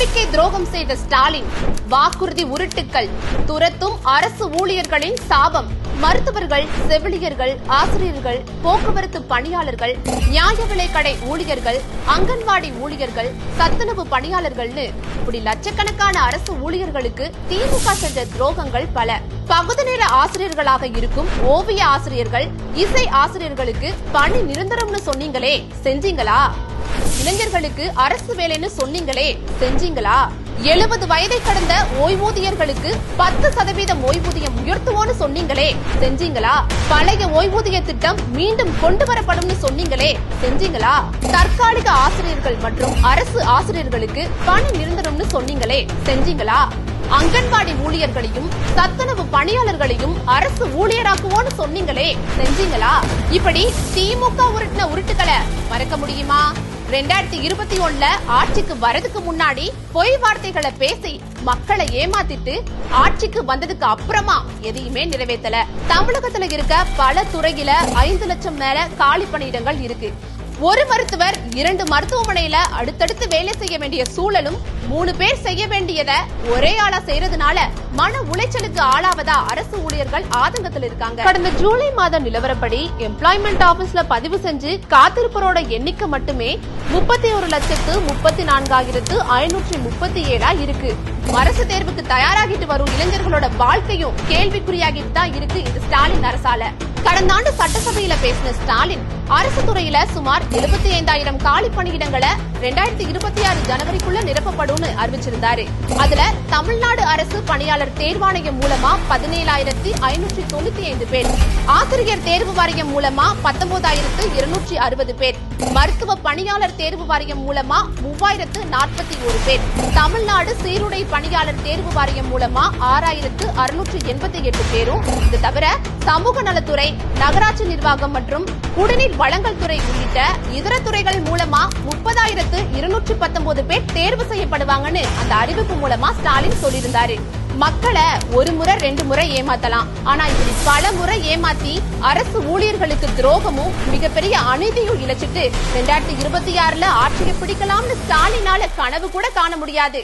நம்பிக்கை துரோகம் செய்த ஸ்டாலின் வாக்குறுதி உருட்டுக்கள் துரத்தும் அரசு ஊழியர்களின் சாபம். மருத்துவர்கள் செவிலியர்கள் ஆசிரியர்கள் போக்குவரத்து பணியாளர்கள் நியாய விலைக்கடை ஊழியர்கள் அங்கன்வாடி ஊழியர்கள் சத்துணவு பணியாளர்கள்னு இப்படி லட்சக்கணக்கான அரசு ஊழியர்களுக்கு திமுக செஞ்ச துரோகங்கள் பல. பகுதி நேர ஆசிரியர்களாக இருக்கும் ஓவிய ஆசிரியர்கள் இசை ஆசிரியர்களுக்கு பணி நிரந்தரம்னு சொன்னீங்களே செஞ்சீங்களா? இளைஞர் இளைஞர்களுக்கு அரசு வேலைன்னு சொன்னீங்களே செஞ்சீங்களா? எழுபது வயதை கடந்த ஓய்வூதியர்களுக்கு பத்து சதவீதம் ஓய்வூதியம் உயர்த்துவோன்னு சொன்னீங்களே செஞ்சீங்களா? பழைய ஓய்வூதிய திட்டம் மீண்டும் கொண்டு வரப்படும்னு சொன்னீங்களே செஞ்சீங்களா? தற்காலிக ஆசிரியர்கள் மற்றும் அரசு ஆசிரியர்களுக்கு பணி நிரந்தரம்னு சொன்னீங்களே செஞ்சீங்களா? அங்கன்வாடி ஊழியர்களையும் சத்துணவு பணியாளர்களையும் அரசு ஊழியராக்குவோன்னு சொன்னீங்களே செஞ்சீங்களா? இப்படி திமுக உருட்டின உருட்டுக்களை மறக்க முடியுமா? ரெண்டாயிரத்தி இருபத்தி ஒண்ணுல ஆட்சிக்கு வரதுக்கு முன்னாடி பொய் வார்த்தைகளை பேசி மக்களை ஏமாத்திட்டு ஆட்சிக்கு வந்ததுக்கு அப்புறமா எதையுமே நிறைவேற்றல தமிழகத்துல இருக்க பல துறையில ஐந்து லட்சம் மேல காலி பணியிடங்கள் இருக்கு. ஒரு மருத்துவர் இரண்டு மருத்துவமனையில அடுத்தடுத்து வேலை செய்ய வேண்டிய சூழலும் மூணு பேர் செய்ய வேண்டியத ஒரே ஆளா செய்யறதுனால மன உளைச்சலுக்கு ஆளாவதா அரசு ஊழியர்கள் ஆதங்கத்தில் இருக்காங்க. கடந்த ஜூலை மாதம் நிலவரப்படி எம்ப்ளாய்மெண்ட் ஆபீஸ்ல பதிவு செஞ்சு காத்திருப்போரோட எண்ணிக்கை மட்டுமே முப்பத்தி ஒரு லட்சத்து முப்பத்தி நான்காயிரத்து ஐநூற்றி முப்பத்தி ஏழா இருக்கு. அரசு தேர்வுக்கு தயாராகிட்டு வரும் இளைஞர்களோட வாழ்க்கையும் கேள்விக்குறியாகிட்டு தான் இருக்கு இந்த ஸ்டாலின் அரசால. கடந்த ஆண்டு சட்டசபையில பேசின ஸ்டாலின் அரசு துறையில சுமார் எழுபத்தி ஐந்தாயிரம் காலி பணியிடங்களை ரெண்டாயிரத்தி இருபத்தி ஆறு ஜனவரிக்குள்ள நிரப்பப்படும் அறிவிச்சிருந்தாரு. அதுல தமிழ்நாடு அரசு பணியாளர் தேர்வாணையம் மூலமா பதினேழாயிரத்தி ஐநூற்றி தொண்ணூத்தி ஐந்து பேர் ஆசிரியர் தேர்வு வாரியம் மூலமா பத்தொன்பதாயிரத்து இருநூற்றி அறுபது பேர் மருத்துவ பணியாளர் தேர்வு வாரியம் மூலமா மூவாயிரத்து நாற்பத்தி ஒரு பேர் தமிழ்நாடு சீருடை பணியாளர் தேர்வு வாரியம் மூலமா ஆறாயிரத்து அறுநூற்று எண்பத்தி எட்டு பேரும் இது தவிர சமூக நலத்துறை நகராட்சி நிர்வாகம் மற்றும் குடிநீர் வழங்கல் துறை உள்ளிட்ட இதர துறைகள் மூலமா இருநூற்றி பத்தொன்பது பேர் தேர்வு செய்யப்படுவாங்கன்னு அந்த அறிவிப்பு மூலமா ஸ்டாலின் சொல்லியிருந்தாரு. மக்களை ஒரு முறை ரெண்டு முறை ஏமாத்தலாம். ஆனா இப்படி பல முறை ஏமாத்தி அரசு ஊழியர்களுக்கு துரோகமும் மிகப்பெரிய அநீதியும் இழைச்சிட்டு ரெண்டாயிரத்தி இருபத்தி ஆறுல ஆட்சியை பிடிக்கலாம்னு ஸ்டாலினால கனவு கூட காண முடியாது.